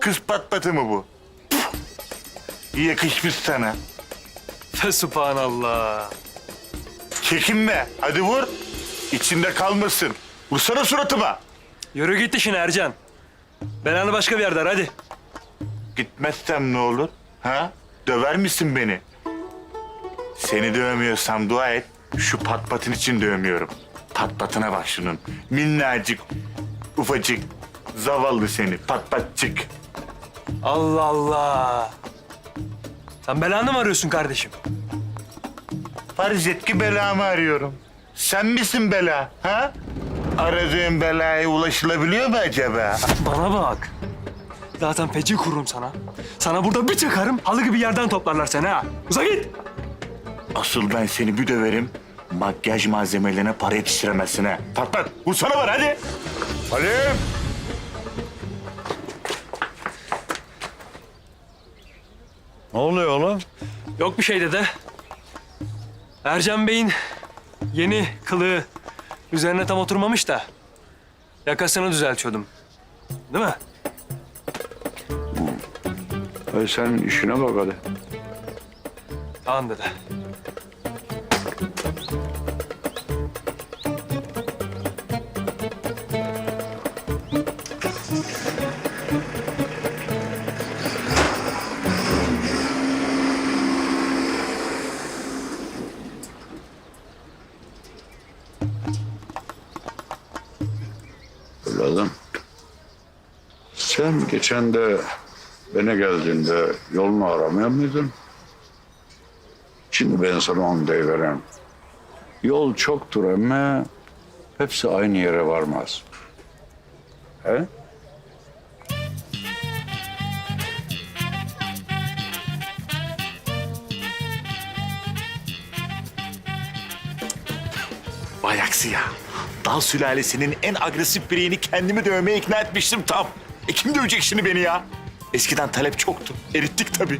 Kız patlatı mı bu? Yakışmış sana. Fe subhanallah. Çekinme. Hadi vur. İçinde kalmasın. Vursana suratıma. Yürü git işine Ercan. Belanı başka bir yerde hadi. Gitmezsem ne olur? Ha? Döver misin beni? Seni dövmüyorsam dua et. Şu pat patın için dövmüyorum. Pat patına bak şunun. Minnacık, ufacık, zavallı seni pat patçık. Allah Allah. Sen belanı mı arıyorsun kardeşim? Farz et ki belamı arıyorum. Sen misin bela? Ha? Aradığın belaya ulaşılabiliyor mu acaba? Bana bak. Zaten feci kururum sana. Sana burada bir çakarım, halı gibi yerden toplarlar seni ha. Uza git. Asıl ben seni bir döverim. Makyaj malzemelerine para yetiştiremezsin ha. Pat pat. Vursana var hadi. Halim. Ne oluyor oğlum? Yok bir şey dede. Ercan Bey'in yeni kılığı üzerine tam oturmamış da yakasını düzeltiyordum. Değil mi? Hadi sen işine bak hadi. Tamam dede. Evladım. Sen geçen de bana geldiğinde yolunu aramıyor muydun? Şimdi ben sana onu deyivereyim. Yol çoktur ama hepsi aynı yere varmaz. He? Vay aksi ya. Dal sülalesinin en agresif bireyini kendimi dövmeye ikna etmiştim tam. E kim dövecek şimdi beni ya? Eskiden talep çoktu. Erittik tabii.